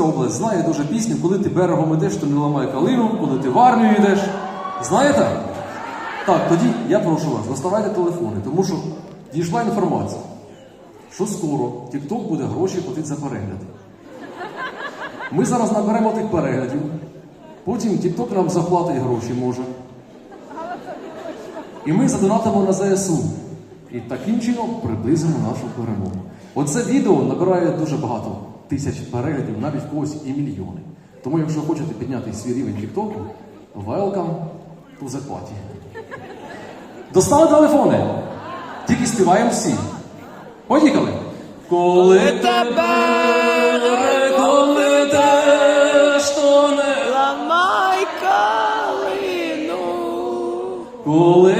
що область знає дуже пісню, коли ти берегом ідеш, то не ламай калину, коли ти в армію йдеш. Знаєте? Так, тоді я прошу вас, доставайте телефони, тому що дійшла інформація, що скоро TikTok буде гроші платити за перегляди. Ми зараз наберемо тих переглядів, потім TikTok нам заплатить гроші може. І ми задонатимо на ЗСУ. І таким чином приблизимо нашу перемогу. Оце відео набирає дуже багато тисяч переглядів, навіть в когось і мільйони. Тому, якщо хочете підняти свій рівень TikTok, welcome to the party. Достали телефони? Тільки співаємо всі. Поїхали! Коли тебе коли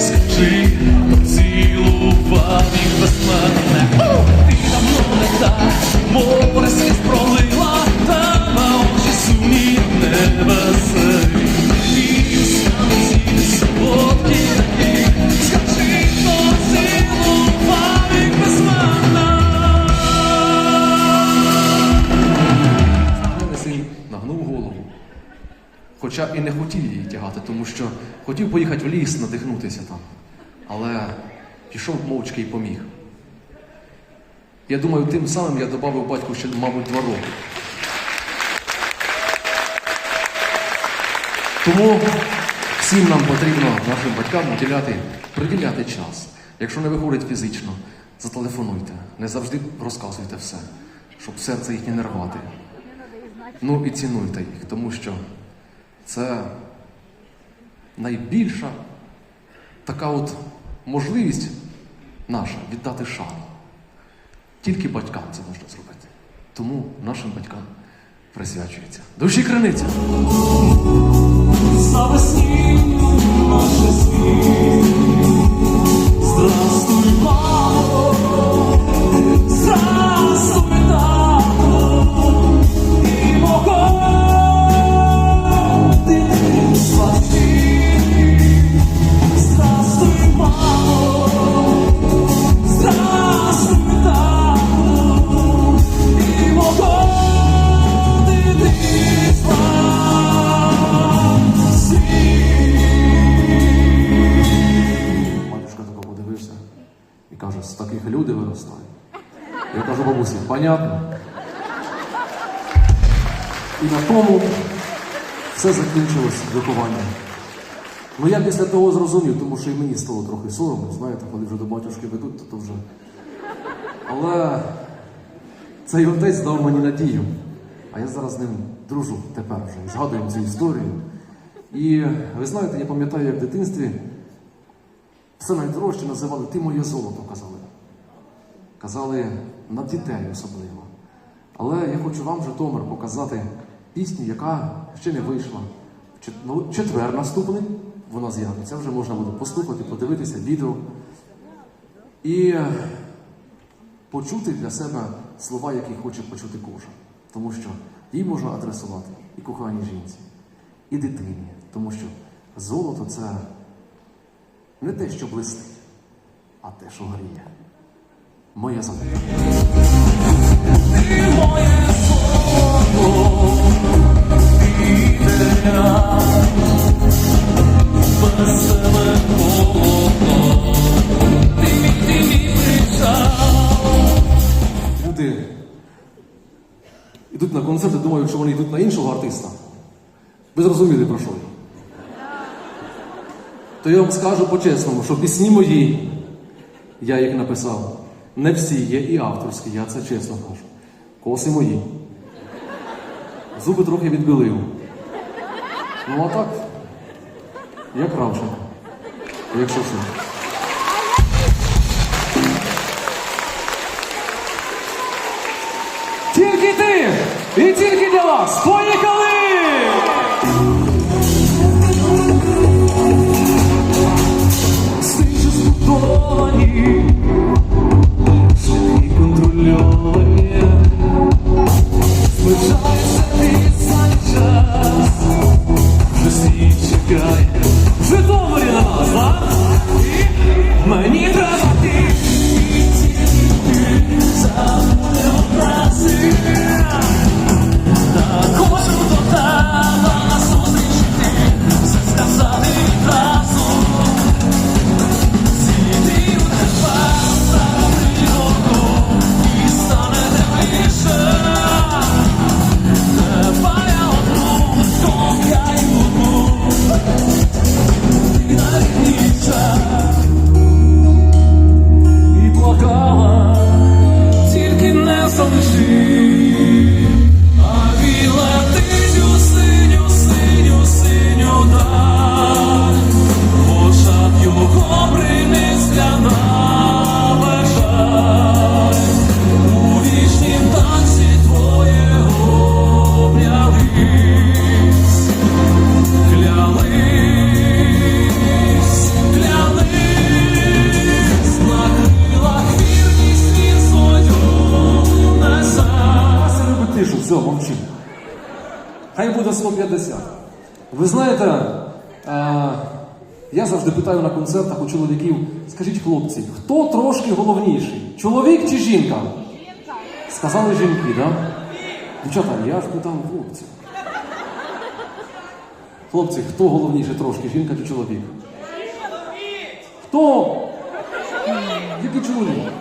скажи, поцілував їх Ти давно не та, море сліз пролила, та на очі сумні. Скажи, поцілував їх без мене син нагнув голову. Хоча і не хотів її тягати, тому що хотів поїхати в ліс, надихнутися там. Але пішов мовчки і поміг. Я думаю, тим самим я додав батьку ще, мабуть, два роки. Тому всім нам потрібно нашим батькам уділяти, приділяти час. Якщо не виходить фізично, зателефонуйте. Не завжди розказуйте все, щоб серце їхнє не рвати. Ну і цінуйте їх, тому що це найбільша така от можливість наша віддати шану. Тільки батькам це можна зробити. Тому нашим батькам присвячується. Душі криниця! Завесні наше світ. Таких. Я кажу, бабусі, понятно. І на тому все закінчилось виховання. Ну я після того зрозумів, тому що і мені стало трохи соромно, знаєте, коли вже до батюшки ведуть, то, то вже. Але цей отець дав мені надію. А я зараз з ним дружу тепер вже і згадуємо цю історію. І ви знаєте, я пам'ятаю, як в дитинстві все найдорожче називали ти моє золото, казали. Казали на дітей особливо. Але я хочу вам, Житомир, показати пісню, яка ще не вийшла. Ну, Четвер наступний, вона з'явиться, вже можна буде послухати, подивитися відео. І почути для себе слова, які хоче почути кожен. Тому що їй можна адресувати і коханій жінці, і дитині. Тому що золото це не те, що блистить, а те, що горіє моє завдання. Люди йдуть на концерт і думають, що вони йдуть на іншого артиста. Ви зрозуміли про що? То я вам скажу по-чесному, що пісні мої я їх написав. Не всі є і авторські, я це чесно кажу. Коси мої. Зуби трохи відбілив. Ну а так, я Кравченко. Якщо що. Тільки ти і тільки для вас. Поїхали! Стичі збудовані, шляхи контрольовані, Зближається після час, вже світ чекає. В Житомирі на нас, а? Мені треба ти. Кожен до тебе Хай буде 150. Ви знаєте, е, я завжди питаю на концертах у чоловіків, скажіть хлопці, хто трошки головніший? Чоловік чи жінка? Сказали жінки, так? Да? Дівчата, я ж питав хлопців. Хлопці, хто головніший трошки, жінка чи чоловік? Хто? Який чоловік?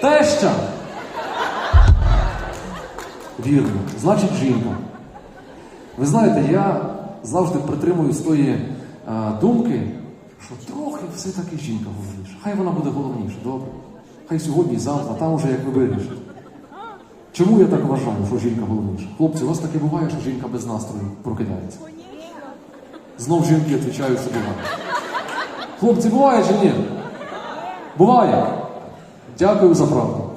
Теща. Вірно, значить жінка. Ви знаєте, я завжди притримуюсь тої е, думки, що трохи все-таки жінка головніша. Хай вона буде головніша, добре. Хай сьогодні, завтра, там уже як ви вирішите. Чому я так вважаю, що жінка головніша? Хлопці, у вас таке буває, що жінка без настрою прокидається. Знов жінки відповідають, буває. Хлопці, буває чи ні? Буває. Дякую за правду.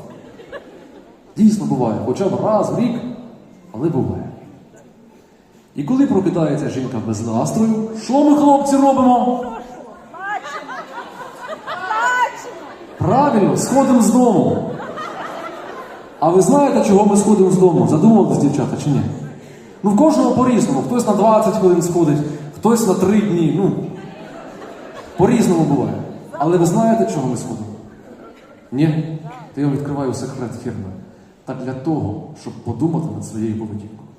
Дійсно буває, хоча б раз в рік, але буває. І коли прокидається жінка без настрою, що ми, хлопці, робимо? Правильно, сходимо з дому. А ви знаєте, чого ми сходимо з дому? Задумувались, дівчата, чи ні? Ну, в кожного по-різному. Хтось на 20 хвилин сходить, хтось на 3 дні. Ну, по-різному буває. Але ви знаєте, чого ми сходимо? Ні, то я відкриваю секрет фірми. Так для того, щоб подумати над своєю поведінкою.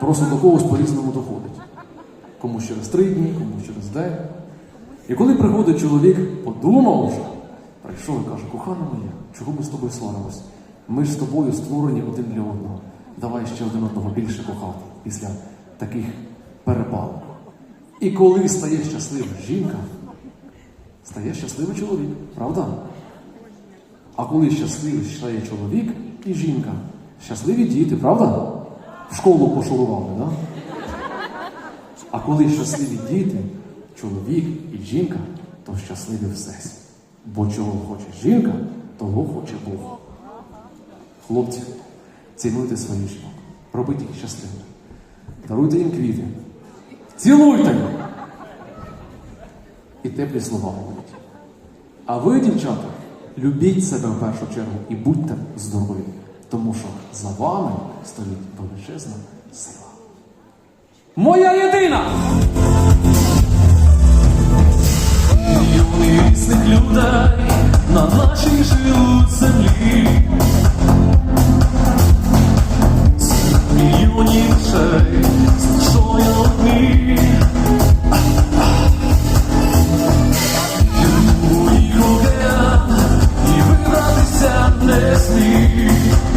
Просто до когось по-різному доходить. Комусь через три дні, комусь через день. І коли приходить чоловік, подумав вже, прийшов і каже, кохана моя, чого ми з тобою сваримось? Ми ж з тобою створені один для одного. Давай ще один одного більше кохати після таких перепалок. І коли стає щаслива жінка, стає щасливий чоловік, правда? А коли щасливий стає чоловік і жінка, щасливі діти, правда? В школу пошурували, да? А коли щасливі діти, чоловік і жінка, то щасливі всесвіт. Бо чого хоче жінка, того хоче Бог. Хлопці, цінуйте своїх жінок, робіть їх щасливими. Даруйте їм квіти. Цілуйте їх. І теплі слова говоріть. А ви, дівчата, любіть себе в першу чергу і будьте здорові, тому що за вами стоїть величезна сила. Моя єдина! Мільйони різних людей на нашій живуть землі. Мільйонів душей з душою одні. bless me.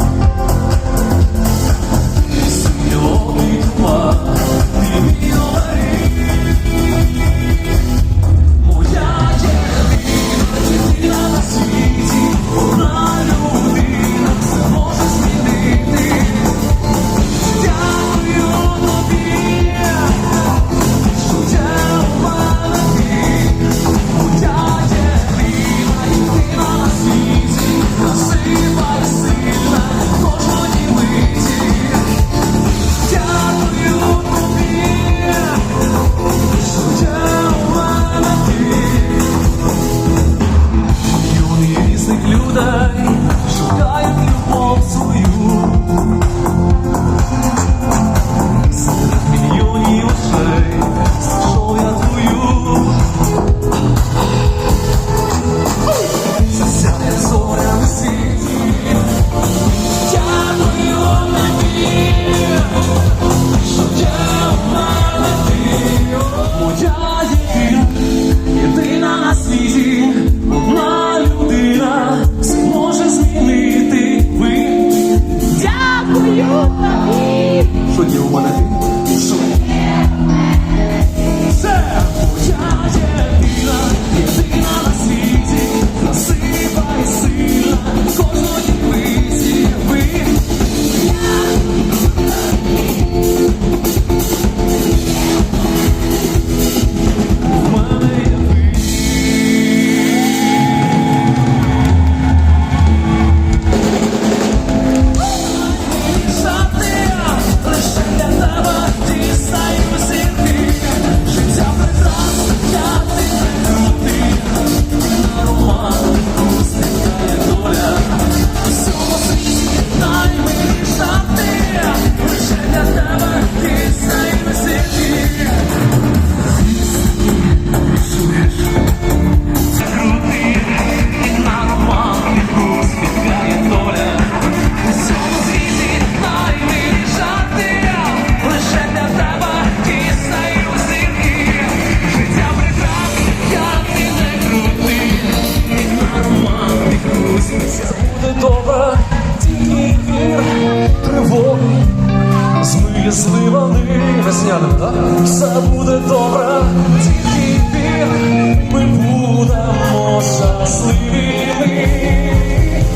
Пішли вони весняним, так? Все буде добре, тільки він, ми будемо щасливі.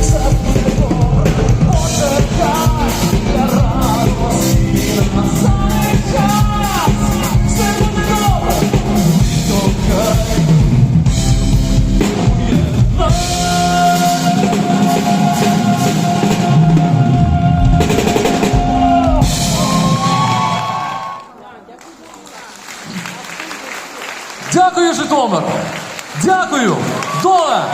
Все буде добре, почекай, я радості на Житомир. Дякую, доля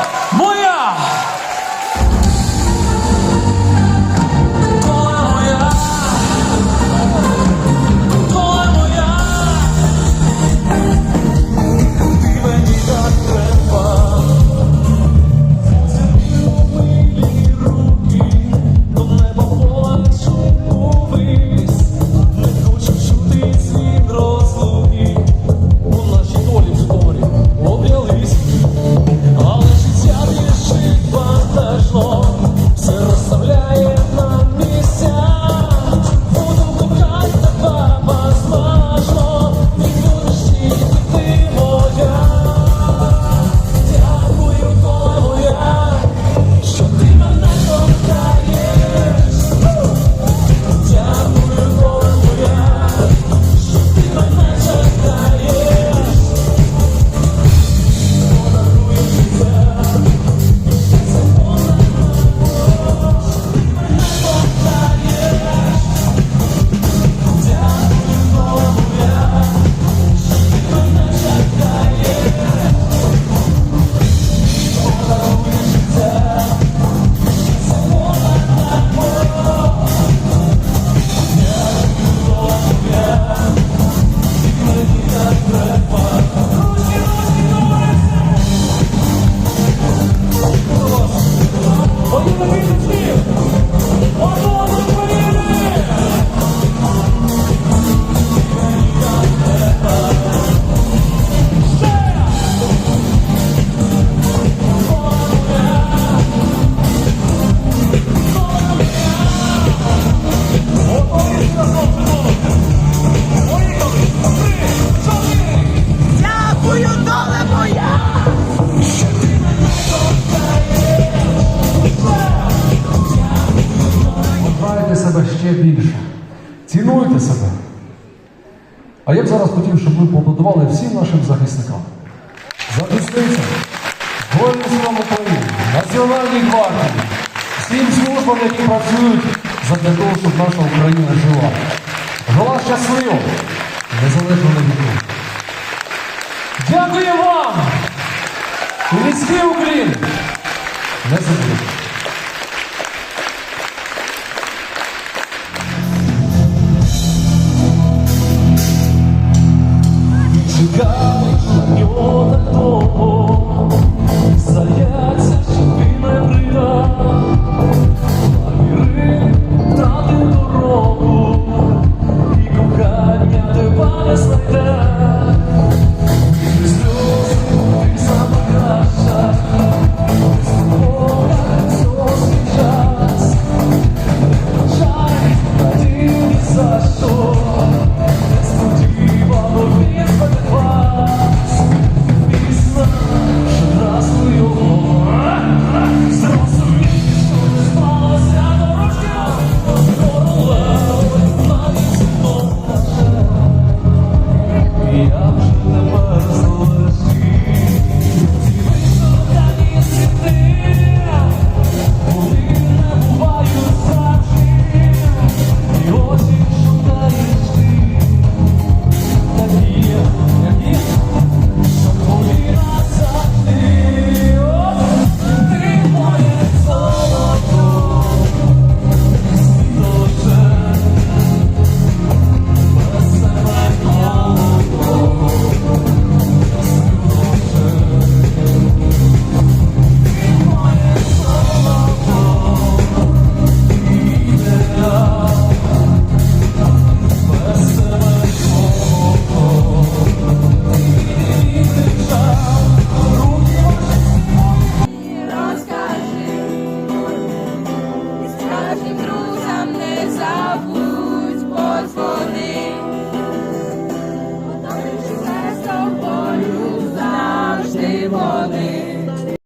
Дякую, себе ще більше. Цінуйте себе. А я б зараз хотів, щоб ви поаплодували всім нашим захисникам. Захисницям, Збройним силам України, Національній гвардії, всім службам, які працюють задля того, щоб наша Україна жила. Жила щасливо, незалежно від віку. Низький Україн! Не забудь.